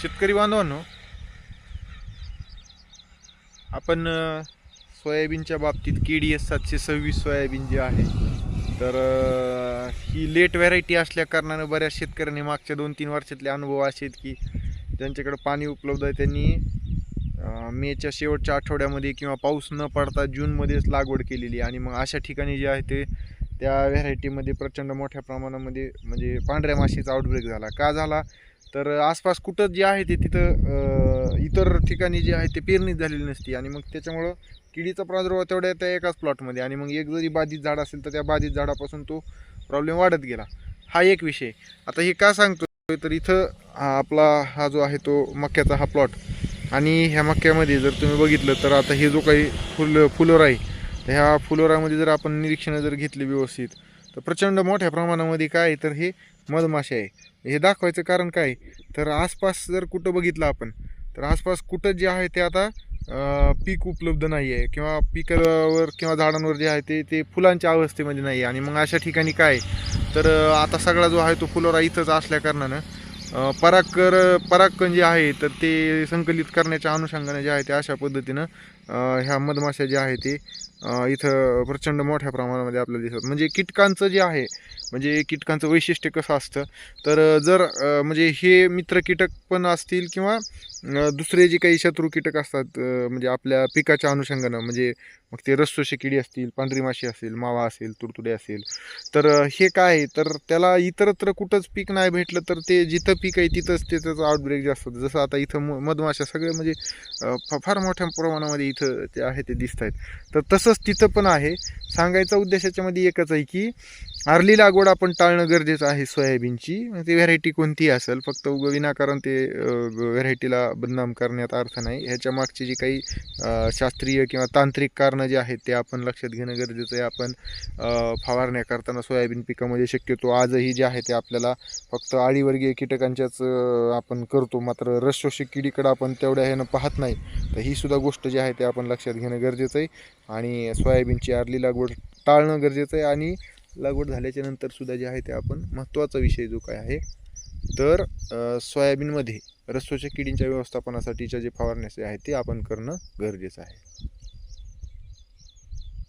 शेतकरी बांधवांनो आपण सोयाबीनच्या बाबतीत के डी एस सातशे सव्वीस सोयाबीन जे आहे तर ही लेट व्हरायटी असल्या कारणानं बऱ्याच शेतकऱ्यांनी मागच्या दोन तीन वर्षातले अनुभव असे आहेत की ज्यांच्याकडे पाणी उपलब्ध आहे. त्यांनी मेच्या शेवटच्या आठवड्यामध्ये किंवा पाऊस न पडता जूनमध्येच लागवड केलेली आणि मग अशा ठिकाणी जे आहे ते त्या व्हरायटीमध्ये प्रचंड मोठ्या प्रमाणामध्ये म्हणजे पांढऱ्या माशीचा आउटब्रेक झाला. का झाला? तर आसपास कुठं जे आहे ते तिथं इतर ठिकाणी जे आहे ते पेरणी झालेली नसती. आणि मग त्याच्यामुळं किडीचा प्रादुर्भाव तेवढ्या त्या एकाच प्लॉटमध्ये आणि मग एक जरी बाधित झाड असेल तर त्या बाधित झाडापासून तो प्रॉब्लेम वाढत गेला. हा एक विषय. आता हे का सांगतो तर इथं आपला हा जो आहे तो मक्याचा हा प्लॉट आणि ह्या मक्यामध्ये जर तुम्ही बघितलं तर आता हे जो काही फुल फुलोरा आहे तर ह्या फुलोरामध्ये जर आपण निरीक्षणं जर घेतली व्यवस्थित तर प्रचंड मोठ्या प्रमाणामध्ये काय तर हे मधमाशा आहे. हे दाखवायचं कारण काय? तर आसपास जर कुठं बघितलं आपण तर आसपास कुठं जे आहे ते आता पीक उपलब्ध नाही आहे किंवा पिकावर किंवा झाडांवर जे आहे ते ते फुलांच्या अवस्थेमध्ये नाही आहे. आणि मग अशा ठिकाणी काय? तर आता सगळा जो आहे तो फुलोरा इथंच असल्याकारणानं पराकर परागकर परागकण जे आहे तर ते संकलित करण्याच्या अनुषंगाने जे आहे ते अशा पद्धतीनं ह्या मधमाशा जे आहे ते इथं प्रचंड मोठ्या प्रमाणामध्ये आपल्याला दिसतात. म्हणजे कीटकांचं जे आहे म्हणजे कीटकांचं वैशिष्ट्य कसं असतं? तर जर म्हणजे हे मित्र कीटक पण असतील किंवा दुसरे जे काही शत्रू कीटक असतात म्हणजे आपल्या पिकाच्या अनुषंगानं म्हणजे मग ते रस्सोशी किडी असतील पांढरी माशी असेल मावा असेल तुडतुडे असेल तर हे काय आहे? तर त्याला इतरत्र कुठंच पीक नाही भेटलं तर ते जिथं पीक आहे तिथंच ते त्याचं आउटब्रेक जास्त होतं जसं आता इथं म- मधमाशा सगळे म्हणजे फ- फार मोठ्या प्रमाणामध्ये इथं ते आहे ते दिसत आहेत तर तसंच तिथं पण आहे. सांगायचा उद्देश याच्यामध्ये एकच आहे की आरली लागवड आपण टाळणं गरजेचं आहे सोयाबीनची. ती व्हरायटी कोणतीही असेल फक्त उगं विनाकारण ते व्हरायटीला बदनाम करण्यात अर्थ नाही. ह्याच्या मागची जी काही शास्त्रीय किंवा तांत्रिक कारणं जी आहेत ते आपण लक्षात घेणं गरजेचं आहे. आपण फवारण्या करताना सोयाबीन पिकामध्ये शक्यतो आजही जे आहे ते आपल्याला फक्त आळीवर्गीय कीटकांच्याच आपण करतो. मात्र रसशोषक किडीकडं आपण तेवढ्या ह्यानं पाहत नाही. तर ही सुद्धा गोष्ट जी आहे ते आपण लक्षात घेणं गरजेचं आहे. आणि सोयाबीनची आरली लागवड टाळणं गरजेचं आहे. आणि लागवड झाल्याच्यानंतर सुद्धा जे आहे ते आपण महत्त्वाचा विषय जो काय आहे तर सोयाबीनमध्ये रसोच्या किडींच्या व्यवस्थापनासाठीच्या जे फवारण्याचे आहे ते आपण करणं गरजेचं आहे.